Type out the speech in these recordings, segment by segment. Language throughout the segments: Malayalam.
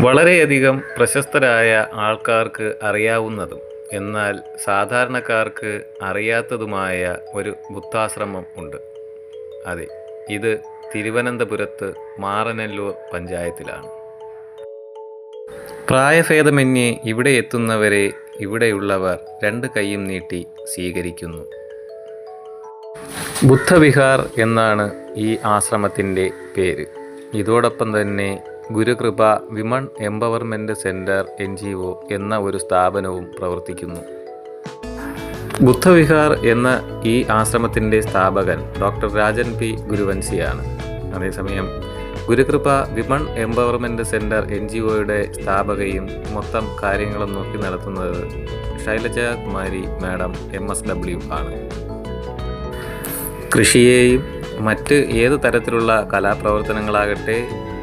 വളരെയധികം പ്രശസ്തരായ ആൾക്കാർക്ക് അറിയാവുന്നതും എന്നാൽ സാധാരണക്കാർക്ക് അറിയാത്തതുമായ ഒരു ബുദ്ധാശ്രമം ഉണ്ട്. അതെ ഇത് തിരുവനന്തപുരത്ത് മാറനല്ലൂർ പഞ്ചായത്തിലാണ്. പ്രായഭേദമന്യേ ഇവിടെ എത്തുന്നവരെ ഇവിടെയുള്ളവർ രണ്ട് കൈയും നീട്ടി സ്വീകരിക്കുന്നു. ബുദ്ധവിഹാർ എന്നാണ് ഈ ആശ്രമത്തിന്റെ പേര്. ഇതോടൊപ്പം തന്നെ Gurukripa women empowerment centre N G O എന്ന ഒരു സ്ഥാപനവും പ്രവർത്തിക്കുന്നു. ബുദ്ധവിഹാർ എന്ന ഈ ആശ്രമത്തിന്റെ സ്ഥാപകൻ ഡോക്ടർ രാജൻ പി ഗുരുവൻസിയാണ്. അതേസമയം Gurukripa women empowerment centre N G ഒയുടെ സ്ഥാപകയും മൊത്തം കാര്യങ്ങളും നോക്കി നടത്തുന്നത് Shailaja Kumari madam M S W ആണ്. കൃഷിയെയും മറ്റ് ഏത് തരത്തിലുള്ള കലാപ്രവർത്തനങ്ങളാകട്ടെ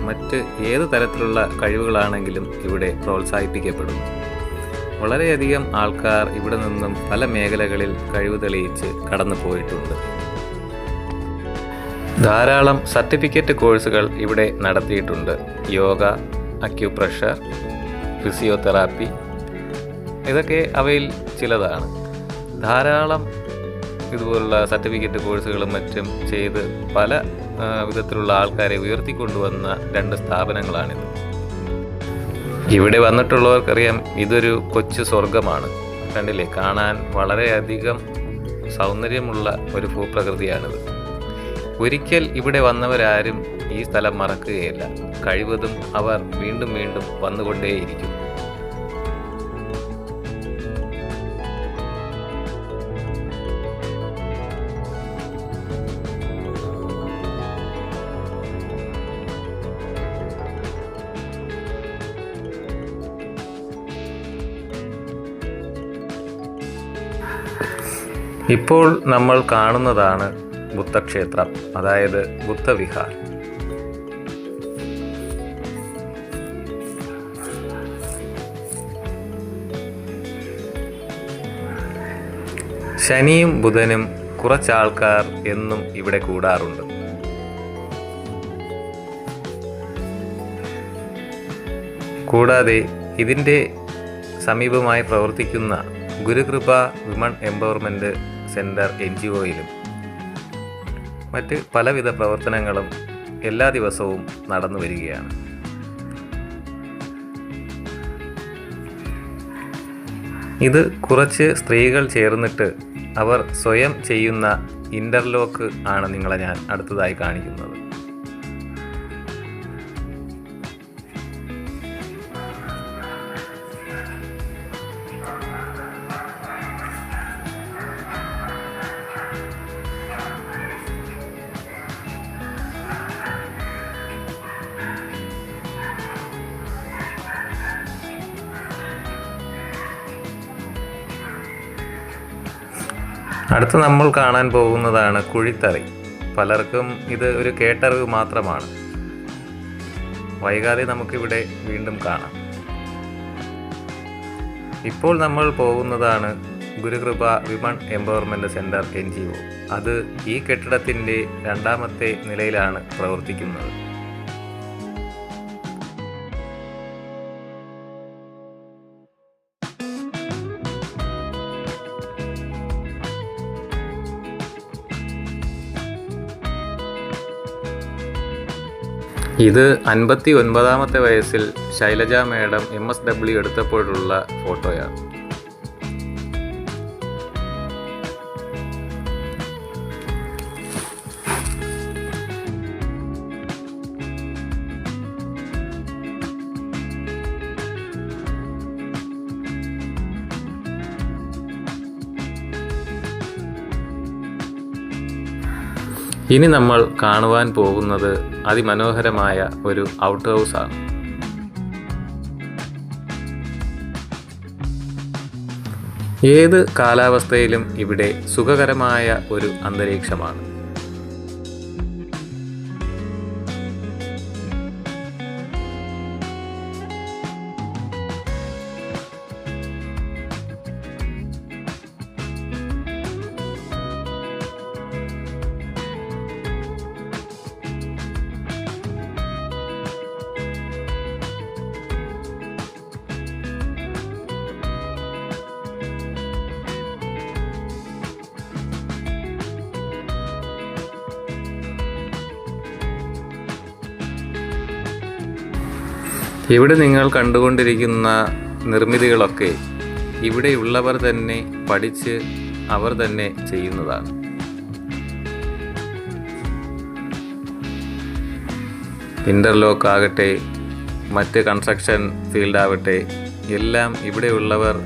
മറ്റ് ഏത് തരത്തിലുള്ള കഴിവുകളാണെങ്കിലും ഇവിടെ പ്രോത്സാഹിപ്പിക്കപ്പെടുന്നു. വളരെയധികം ആൾക്കാർ ഇവിടെ നിന്നും പല മേഖലകളിൽ കഴിവ് തെളിയിച്ച് കടന്നു പോയിട്ടുണ്ട്. ധാരാളം സർട്ടിഫിക്കറ്റ് കോഴ്സുകൾ ഇവിടെ നടത്തിയിട്ടുണ്ട്. യോഗ അക്യുപ്രഷർ ഫിസിയോതെറാപ്പി ഇതൊക്കെ അവയിൽ ചിലതാണ്. ധാരാളം ഇതുപോലുള്ള സർട്ടിഫിക്കറ്റ് കോഴ്സുകളും മറ്റും ചെയ്ത് പല വിധത്തിലുള്ള ആൾക്കാരെ ഉയർത്തിക്കൊണ്ടുവന്ന രണ്ട് സ്ഥാപനങ്ങളാണിത്. ഇവിടെ വന്നിട്ടുള്ളവർക്കറിയാം ഇതൊരു കൊച്ചു സ്വർഗമാണ് കണ്ടില്ലേ? കാണാൻ വളരെയധികം സൗന്ദര്യമുള്ള ഒരു ഭൂപ്രകൃതിയാണിത്. ഒരിക്കൽ ഇവിടെ വന്നവരാരും ഈ സ്ഥലം മറക്കുകയില്ല. കഴിവതും അവർ വീണ്ടും വീണ്ടും വന്നുകൊണ്ടേയിരിക്കും. ഇപ്പോൾ നമ്മൾ കാണുന്നതാണ് ബുദ്ധക്ഷേത്രം അതായത് ബുദ്ധവിഹാർ. ശനിയും ബുധനും കുറച്ചാൾക്കാർ എന്നും ഇവിടെ കൂടാറുണ്ട്. കൂടാതെ ഇതിന്റെ സമീപമായി പ്രവർത്തിക്കുന്ന Gurukripa women empowerment centre N G ഒയിലും മറ്റ് പലവിധ പ്രവർത്തനങ്ങളും എല്ലാ ദിവസവും നടന്നു വരികയാണ്. ഇത് കുറച്ച് സ്ത്രീകൾ ചേർന്നിട്ട് അവർ സ്വയം ചെയ്യുന്ന ഇന്റർലോക്ക് ആണ് നിങ്ങളെ ഞാൻ അടുത്തതായി കാണിക്കുന്നത്. അടുത്ത് നമ്മൾ കാണാൻ പോകുന്നതാണ് കുഴിത്തറി. പലർക്കും ഇത് ഒരു കേട്ടറിവ് മാത്രമാണ്. വൈകാതെ നമുക്കിവിടെ വീണ്ടും കാണാം. ഇപ്പോൾ നമ്മൾ പോകുന്നതാണ് Gurukripa women empowerment centre N G O. അത് ഈ കെട്ടിടത്തിന്റെ രണ്ടാമത്തെ നിലയിലാണ് പ്രവർത്തിക്കുന്നത്. ഇത് അൻപത്തി ഒൻപതാമത്തെ വയസ്സിൽ Shailaja madam M S W എടുത്തപ്പോഴുള്ള ഫോട്ടോയാണ്. ഇനി നമ്മൾ കാണുവാൻ പോകുന്നത് അതിമനോഹരമായ ഒരു ഔട്ട് ഹൗസ് ആണ്. ഏത് കാലാവസ്ഥയിലും ഇവിടെ സുഖകരമായ ഒരു അന്തരീക്ഷമാണ്. ഇവിടെ നിങ്ങൾ കണ്ടുകൊണ്ടിരിക്കുന്ന നിർമ്മിതികളൊക്കെ ഇവിടെയുള്ളവർ തന്നെ പഠിച്ച് അവർ തന്നെ ചെയ്യുന്നതാണ്. ഇന്റർലോക്ക് ആകട്ടെ മറ്റ് കൺസ്ട്രക്ഷൻ ഫീൽഡ് ആവട്ടെ എല്ലാം ഇവിടെയുള്ളവർ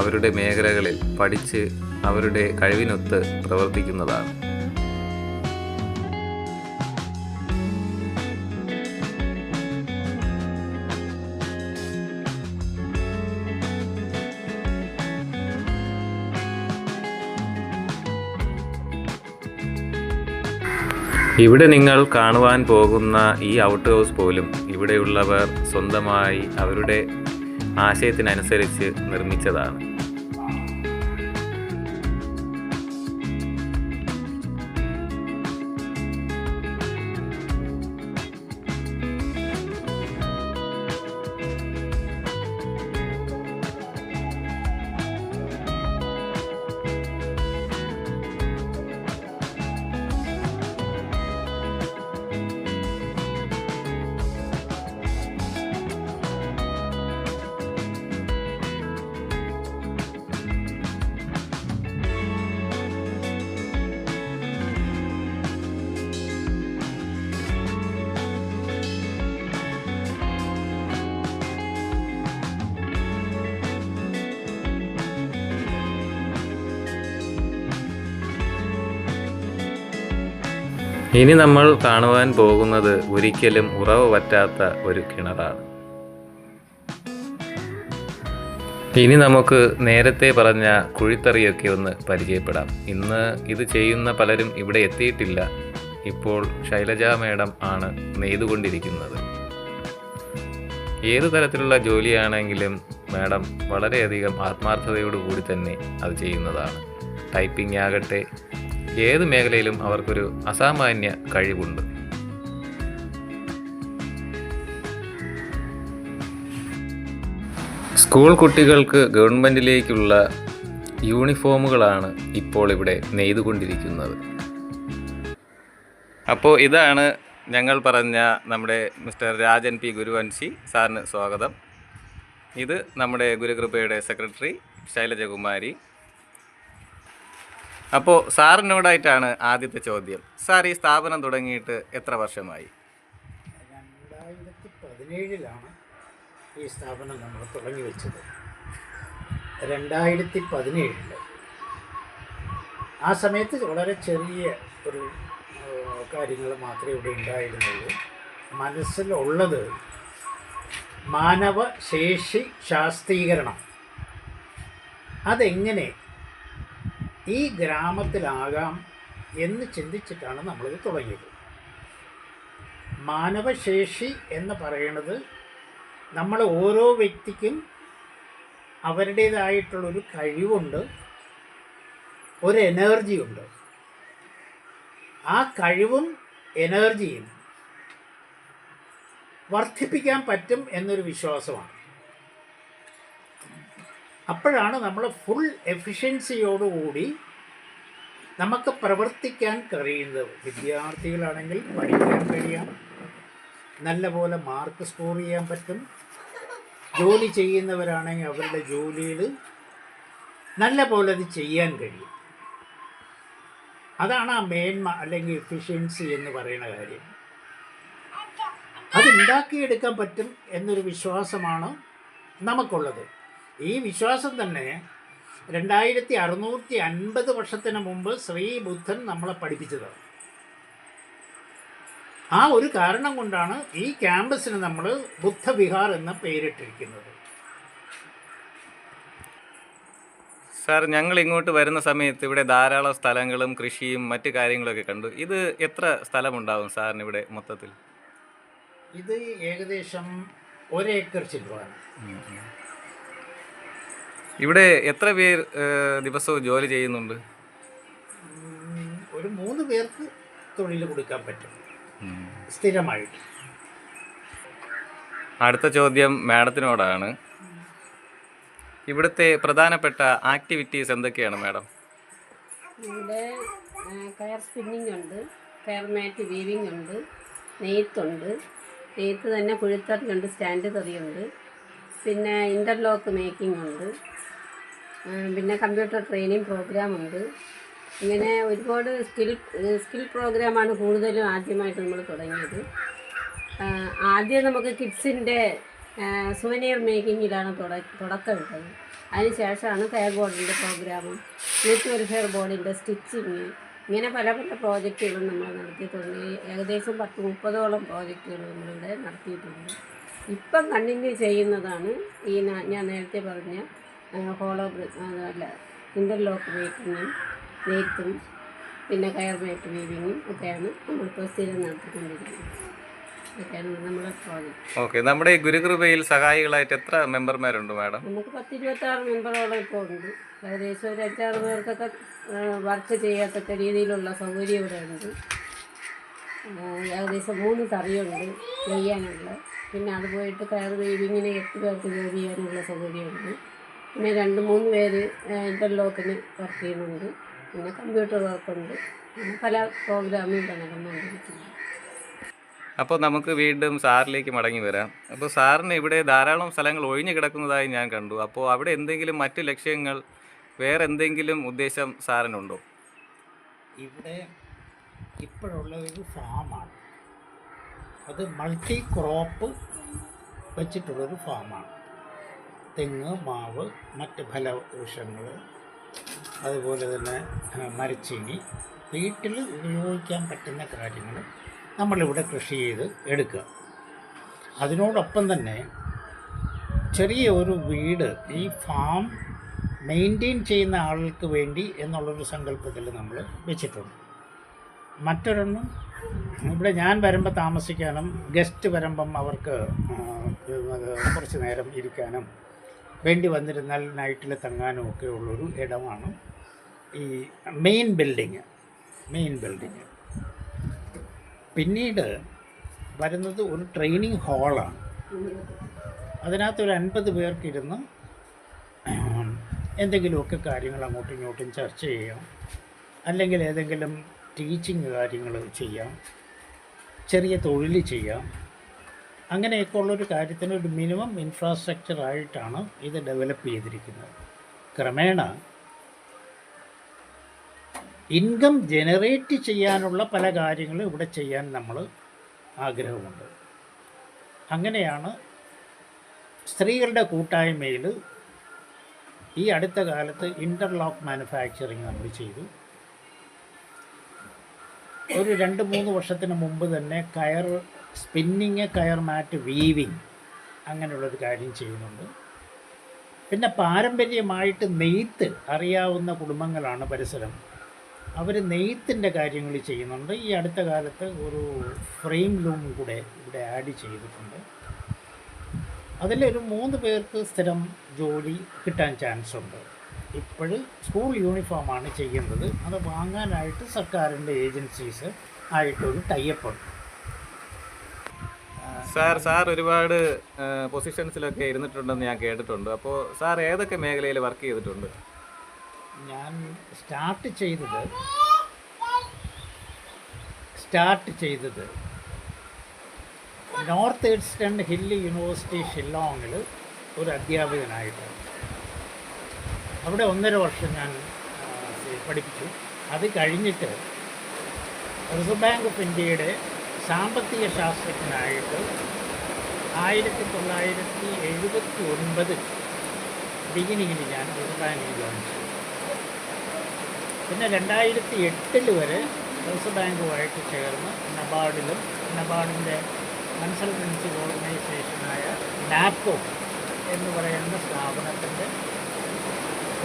അവരുടെ മേഖലകളിൽ പഠിച്ച് അവരുടെ കഴിവിനൊത്ത് പ്രവർത്തിക്കുന്നതാണ്. ഇവിടെ നിങ്ങൾ കാണുവാൻ പോകുന്ന ഈ ഔട്ട് ഹൗസ് പോലും ഇവിടെയുള്ളവർ സ്വന്തമായി അവരുടെ ആശയത്തിനനുസരിച്ച് നിർമ്മിച്ചതാണ്. ഇനി നമ്മൾ കാണുവാൻ പോകുന്നത് ഒരിക്കലും ഉറവ് പറ്റാത്ത ഒരു കിണറാണ്. ഇനി നമുക്ക് നേരത്തെ പറഞ്ഞ കുഴിത്തറിയൊക്കെ ഒന്ന് പരിചയപ്പെടാം. ഇന്ന് ഇത് ചെയ്യുന്ന പലരും ഇവിടെ എത്തിയിട്ടില്ല. ഇപ്പോൾ ശൈലജ മേഡം ആണ് നെയ്തുകൊണ്ടിരിക്കുന്നത്. ഏത് തരത്തിലുള്ള ജോലിയാണെങ്കിലും മാഡം വളരെയധികം ആത്മാർത്ഥതയോടുകൂടി തന്നെ അത് ചെയ്യുന്നതാണ്. ടൈപ്പിംഗ് ആകട്ടെ ഏത് മേഖലയിലും അവർക്കൊരു അസാമാന്യ കഴിവുണ്ട്. സ്കൂൾ കുട്ടികൾക്ക് ഗവൺമെന്റിലേക്കുള്ള യൂണിഫോമുകളാണ് ഇപ്പോൾ ഇവിടെ നെയ്തുകൊണ്ടിരിക്കുന്നത്. അപ്പോൾ ഇതാണ് ഞങ്ങൾ പറഞ്ഞ നമ്മുടെ മിസ്റ്റർ രാജൻ പി ഗുരുവൻഷി സാറിന് സ്വാഗതം. ഇത് നമ്മുടെ ഗുരുകൃപയുടെ സെക്രട്ടറി ശൈലജകുമാരി. അപ്പോൾ സാറിനോടായിട്ടാണ് ആദ്യത്തെ ചോദ്യം. സാർ ഈ സ്ഥാപനം തുടങ്ങിയിട്ട് എത്ര വർഷമായി? രണ്ടായിരത്തി പതിനേഴിലാണ് ഈ സ്ഥാപനം നമ്മൾ തുടങ്ങി വെച്ചത്. രണ്ടായിരത്തി ആ സമയത്ത് വളരെ ചെറിയ ഒരു കാര്യങ്ങൾ മാത്രമേ ഇവിടെ ഉണ്ടായിരുന്നുള്ളൂ. മനസ്സിലുള്ളത് മാനവ ശേഷി ശാസ്ത്രീകരണം അതെങ്ങനെ ഈ ഗ്രാമത്തിലാകാം എന്ന് ചിന്തിച്ചിട്ടാണ് നമ്മളിത് തുടങ്ങിയത്. മാനവശേഷി എന്ന് പറയുന്നത് നമ്മൾ ഓരോ വ്യക്തിക്കും അവരുടേതായിട്ടുള്ളൊരു കഴിവുണ്ട് ഒരു എനർജിയുണ്ട് ആ കഴിവും എനർജിയും വർദ്ധിപ്പിക്കാൻ പറ്റും എന്നൊരു വിശ്വാസമാണ്. അപ്പോഴാണ് നമ്മൾ ഫുൾ എഫിഷ്യൻസിയോടുകൂടി നമുക്ക് പ്രവർത്തിക്കാൻ കഴിയുന്നത് വിദ്യാർത്ഥികളാണെങ്കിൽ പഠിക്കാൻ കഴിയാം. നല്ലപോലെ മാർക്ക് സ്കോർ ചെയ്യാൻ പറ്റും. ജോലി ചെയ്യുന്നവരാണെങ്കിൽ അവരുടെ ജോലിയിൽ നല്ല പോലെ അത് ചെയ്യാൻ കഴിയും. അതാണ് ആ മേന്മ അല്ലെങ്കിൽ എഫിഷ്യൻസി എന്ന് പറയുന്ന കാര്യം. അതുണ്ടാക്കിയെടുക്കാൻ പറ്റും എന്നൊരു വിശ്വാസമാണ് നമുക്കുള്ളത്. ഈ വിശ്വാസം തന്നെ രണ്ടായിരത്തി അറുന്നൂറ്റി അൻപത് വർഷത്തിന് മുമ്പ് ശ്രീ ബുദ്ധൻ നമ്മളെ പഠിപ്പിച്ചത്. ആ ഒരു കാരണം കൊണ്ടാണ് ഈ ക്യാമ്പസിന് നമ്മൾ ബുദ്ധവിഹാർ എന്ന പേരിട്ടിരിക്കുന്നത്. സാർ ഞങ്ങൾ ഇങ്ങോട്ട് വരുന്ന സമയത്ത് ഇവിടെ ധാരാളം സ്ഥലങ്ങളും കൃഷിയും മറ്റു കാര്യങ്ങളൊക്കെ കണ്ടു. ഇത് എത്ര സ്ഥലമുണ്ടാവും സാറിന് ഇവിടെ മൊത്തത്തിൽ? ഇത് ഏകദേശം ഒരേക്കർ ചിലവാണ്. ഇവിടെ എത്ര പേർ ദിവസവും ജോലി ചെയ്യുന്നുണ്ട്? ഒരു മൂന്ന് പേർക്ക് തൊഴിൽ കൊടുക്കാൻ പറ്റും. സ്ഥിരമായിട്ട്. അടുത്ത ചോദ്യം മാഡത്തിനോടാണ്. ഇവിടുത്തെ പ്രധാനപ്പെട്ട ആക്ടിവിറ്റീസ് എന്തൊക്കെയാണ് മാഡം? ഇവിടെ കയർ സ്പിന്നിങ് ഉണ്ട് കയർ മാറ്റ് വീവിങ് ഉണ്ട് നെയ്ത്തുണ്ട് നെയ്ത്ത് തന്നെ കുഴിത്തറിയുണ്ട് സ്റ്റാൻഡ് കറിയുണ്ട് പിന്നെ ഇന്റർലോക്ക് മേക്കിംഗ് ഉണ്ട്. പിന്നെ കമ്പ്യൂട്ടർ ട്രെയിനിങ് പ്രോഗ്രാം ഉണ്ട്. ഇങ്ങനെ ഒരുപാട് സ്കിൽ സ്കിൽ പ്രോഗ്രാമാണ് കൂടുതലും ആദ്യമായിട്ട് നമ്മൾ തുടങ്ങിയത്. ആദ്യം നമുക്ക് കിഡ്സിന്റെ സുവനിയർ മേക്കിങ്ങിലാണ് തുടക്കം ഇട്ടത് അതിനുശേഷമാണ് ഫെയർ ബോർഡിന്റെ പ്രോഗ്രാമും യൂത്ത് വെൽഫെയർ ബോർഡിന്റെ സ്റ്റിച്ചിങ് ഇങ്ങനെ പല പല പ്രോജക്റ്റുകളും നമ്മൾ നടത്തിയിട്ടുണ്ട് ഏകദേശം പത്ത് മുപ്പതോളം പ്രോജക്റ്റുകൾ നമ്മളിവിടെ നടത്തിയിട്ടുണ്ട്. ഇപ്പം കണ്ടിന്യൂ ചെയ്യുന്നതാണ് ഈ ഞാൻ നേരത്തെ പറഞ്ഞ ഹോളോ അല്ല ഇന്റർലോക്ക് മേക്കിങ്ങും നെയ്ത്തും പിന്നെ കയർ മേക്ക് വീവിങ്ങും ഒക്കെയാണ് നമ്മളിപ്പോൾ സ്ഥിരം നടത്തിക്കൊണ്ടിരിക്കുന്നത് ഓക്കെ നമ്മുടെ ഈ ഗുരുകൃപയിൽ സഹായികളായിട്ട് എത്ര മെമ്പർമാരുണ്ട് മാഡം? നമുക്ക് പത്ത് ഇരുപത്താറ് മെമ്പറോളം ഇപ്പോൾ ഉണ്ട്. ഏകദേശം ഒരു അഞ്ചാറ് പേർക്കൊക്കെ വർക്ക് ചെയ്യത്തക്ക രീതിയിലുള്ള സൗകര്യം ഇവിടെ ഉണ്ട്. ഏകദേശം മൂന്ന് തറിയുണ്ട് ചെയ്യാനുള്ള പിന്നെ അത് പോയിട്ട് കയർ ഇങ്ങനെ എട്ട് പേർക്ക് ജോലി ചെയ്യാനുള്ള സൗകര്യമുണ്ട്. പിന്നെ രണ്ട് മൂന്ന് പേര് ഇന്റർലോക്കിന് വർക്ക് ചെയ്യുന്നുണ്ട്. പിന്നെ കമ്പ്യൂട്ടർ വർക്കുണ്ട് പിന്നെ പല പ്രോഗ്രാമും ഇവിടെ നടന്നുകൊണ്ടിരിക്കുന്നു. അപ്പോൾ നമുക്ക് വീണ്ടും സാറിലേക്ക് മടങ്ങി വരാം. അപ്പോൾ സാറിന് ഇവിടെ ധാരാളം സ്ഥലങ്ങൾ ഒഴിഞ്ഞു കിടക്കുന്നതായി ഞാൻ കണ്ടു. അപ്പോൾ അവിടെ എന്തെങ്കിലും മറ്റു ലക്ഷ്യങ്ങൾ വേറെ എന്തെങ്കിലും ഉദ്ദേശം സാറിനുണ്ടോ? ഇവിടെ ഇപ്പോഴുള്ള ഒരു ഫാമാണ്. അത് മൾട്ടി ക്രോപ്പ് വെച്ചിട്ടുള്ളൊരു ഫാമാണ്. തെങ്ങ് മാവ് മറ്റ് ഫലവൃക്ഷങ്ങൾ അതുപോലെ തന്നെ മരച്ചീനി. വീട്ടിൽ ഉപയോഗിക്കാൻ പറ്റുന്ന കാര്യങ്ങൾ നമ്മളിവിടെ കൃഷി ചെയ്ത് എടുക്കുക. അതിനോടൊപ്പം തന്നെ ചെറിയ ഒരു വീട് ഈ ഫാം മെയിന്റെയിൻ ചെയ്യുന്ന ആളുകൾക്ക് വേണ്ടി എന്നുള്ളൊരു സങ്കല്പത്തിൽ നമ്മൾ വെച്ചിട്ടുണ്ട്. മറ്റൊരെണ്ണം. ഇവിടെ ഞാൻ വരുമ്പോൾ താമസിക്കാനും ഗസ്റ്റ് വരുമ്പം അവർക്ക് കുറച്ച് നേരം ഇരിക്കാനും വേണ്ടി വന്നിരുന്നാൽ നൈറ്റിൽ തങ്ങാനും ഒക്കെ ഉള്ളൊരു ഇടമാണ് ഈ മെയിൻ ബിൽഡിങ് മെയിൻ ബിൽഡിങ് പിന്നീട് വരുന്നത് ഒരു ട്രെയിനിങ് ഹാളാണ് അതിനകത്ത് ഒരു അൻപത് പേർക്കിരുന്ന് എന്തെങ്കിലുമൊക്കെ കാര്യങ്ങൾ അങ്ങോട്ടും ഇങ്ങോട്ടും ചർച്ച ചെയ്യാം. അല്ലെങ്കിൽ ഏതെങ്കിലും ടീച്ചിങ് കാര്യങ്ങൾ ചെയ്യാം. ചെറിയ തൊഴിൽ ചെയ്യാം. അങ്ങനെയൊക്കെ ഉള്ളൊരു കാര്യത്തിന് ഒരു മിനിമം ഇൻഫ്രാസ്ട്രക്ചർ ആയിട്ടാണ് ഇത് ഡെവലപ്പ് ചെയ്തിരിക്കുന്നത്. ക്രമേണ ഇൻകം ജനറേറ്റ് ചെയ്യാനുള്ള പല കാര്യങ്ങളും ഇവിടെ ചെയ്യാൻ നമ്മൾ ആഗ്രഹമുണ്ട്. അങ്ങനെയാണ് സ്ത്രീകളുടെ കൂട്ടായ്മയിൽ ഈ അടുത്ത കാലത്ത് ഇന്റർലോക്ക് മാനുഫാക്ചറിങ് നമ്മൾ ചെയ്തു. ഒരു രണ്ട് മൂന്ന് വർഷത്തിന് മുമ്പ് തന്നെ കയർ സ്പിന്നിങ് കയർ മാറ്റ് വീവിങ് അങ്ങനെയുള്ളൊരു കാര്യം ചെയ്യുന്നുണ്ട്. പിന്നെ പാരമ്പര്യമായിട്ട് നെയ്ത്ത് അറിയാവുന്ന കുടുംബങ്ങളാണ് പരിസരം. അവർ നെയ്ത്തിന്റെ കാര്യങ്ങൾ ചെയ്യുന്നുണ്ട്. ഈ അടുത്ത കാലത്ത് ഒരു ഫ്രെയിം ലൂം കൂടെ ഇവിടെ ആഡ് ചെയ്തിട്ടുണ്ട്. അതിലൊരു മൂന്ന് പേർക്ക് സ്ഥിരം ജോലി കിട്ടാൻ ചാൻസ് ഉണ്ട്. ഇപ്പോൾ സ്കൂൾ യൂണിഫോമാണ് ചെയ്യുന്നത്. അത് വാങ്ങാനായിട്ട് സർക്കാരിന്റെ ഏജൻസീസ് ആയിട്ടൊരു ടൈപ്പുണ്ട് സാർ സാർ ഒരുപാട് പൊസിഷൻസിലൊക്കെ ഇരുന്നിട്ടുണ്ടെന്ന് ഞാൻ കേട്ടിട്ടുണ്ട്. അപ്പോൾ സാർ ഏതൊക്കെ മേഖലയിൽ വർക്ക് ചെയ്തിട്ടുണ്ട്? ഞാൻ സ്റ്റാർട്ട് ചെയ്തത് സ്റ്റാർട്ട് ചെയ്തത് നോർത്ത് ഈസ്റ്റേൺ ഹില്ലി യൂണിവേഴ്സിറ്റി ഷില്ലോങ്ങിൽ ഒരു അധ്യാപകനായിട്ടാണ് അവിടെ ഒന്നര വർഷം ഞാൻ പഠിപ്പിച്ചു. അത് കഴിഞ്ഞിട്ട് റിസർവ് ബാങ്ക് ഓഫ് ഇന്ത്യയുടെ സാമ്പത്തിക ശാസ്ത്രജ്ഞനായിട്ട് ആയിരത്തി തൊള്ളായിരത്തി എഴുപത്തി ഒൻപത് ബിഗിനിങ്ങിൽ ഞാൻ റിസർവ് ബാങ്കിൽ ജോയിൻ ചെയ്തു. പിന്നെ രണ്ടായിരത്തി എട്ടിൽ വരെ റിസർവ് ബാങ്കുമായിട്ട് ചേർന്ന് നബാർഡിലും നബാർഡിന്റെ കൺസൾട്ടൻസി ഓർഗനൈസേഷനായ നാപ്പോ എന്ന് പറയുന്ന സ്ഥാപനത്തിന്റെ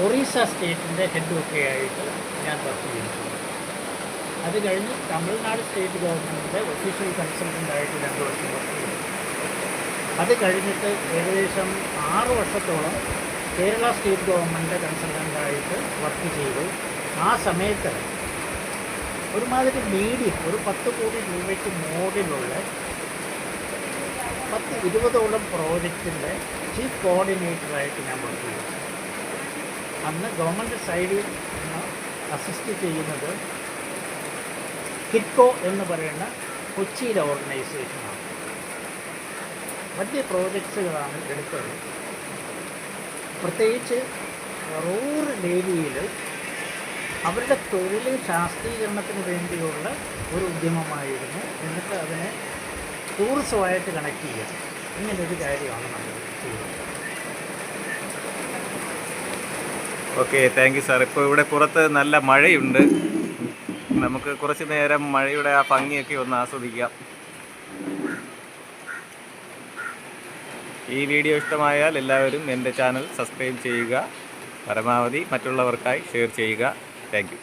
ഒറീസ സ്റ്റേറ്റിന്റെ ഹെഡുമൊക്കെ ആയിട്ട് ഞാൻ വർക്ക് ചെയ്തിട്ടുണ്ട്. അത് കഴിഞ്ഞ് തമിഴ്നാട് സ്റ്റേറ്റ് ഗവൺമെന്റിന്റെ ഒഫീഷ്യൽ കൺസൾട്ടന്റായിട്ട് രണ്ട് വർഷം വർക്ക് ചെയ്തു അത് കഴിഞ്ഞിട്ട് ഏകദേശം ആറ് വർഷത്തോളം കേരള സ്റ്റേറ്റ് ഗവൺമെന്റിന്റെ കൺസൾട്ടന്റായിട്ട് വർക്ക് ചെയ്തു. ആ സമയത്ത് ഒരുമാതിരി മീഡിയം ഒരു പത്ത് കോടി രൂപയ്ക്ക് മോഡിലുള്ള പത്ത് ഇരുപതോളം പ്രോജക്റ്റിന്റെ ചീഫ് കോർഡിനേറ്ററായിട്ട് ഞാൻ വർക്ക് ചെയ്തു. അന്ന് ഗവൺമെന്റ് സൈഡിൽ നിന്ന് അസിസ്റ്റ് ചെയ്യുന്നത് കിറ്റ്കോ എന്ന് പറയുന്ന കൊച്ചിയിലെ ഓർഗനൈസേഷനാണ്. വലിയ പ്രോജക്ട്സുകളാണ് എടുത്തത്. പ്രത്യേകിച്ച് റൂറൽ ഏരിയയിൽ അവരുടെ തൊഴിൽ ശാസ്ത്രീകരണത്തിന് വേണ്ടിയുള്ള ഒരു ഉദ്യമമായിരുന്നു. എന്നിട്ട് അതിനെ ടൂറിസമായിട്ട് കണക്ട് ചെയ്യുക ഇങ്ങനൊരു കാര്യമാണ് നമ്മൾ ചെയ്യുന്നത് ഓക്കെ താങ്ക് യു സാർ ഇപ്പോൾ ഇവിടെ പുറത്ത് നല്ല മഴയുണ്ട്. നമുക്ക് കുറച്ച് നേരം മഴയുടെ ആ ഭംഗിയൊക്കെ ഒന്ന് ആസ്വദിക്കാം. ഈ വീഡിയോ ഇഷ്ടമായാൽ എല്ലാവരും എന്റെ ചാനൽ സബ്സ്ക്രൈബ് ചെയ്യുക പരമാവധി മറ്റുള്ളവർക്കായി ഷെയർ ചെയ്യുക. താങ്ക്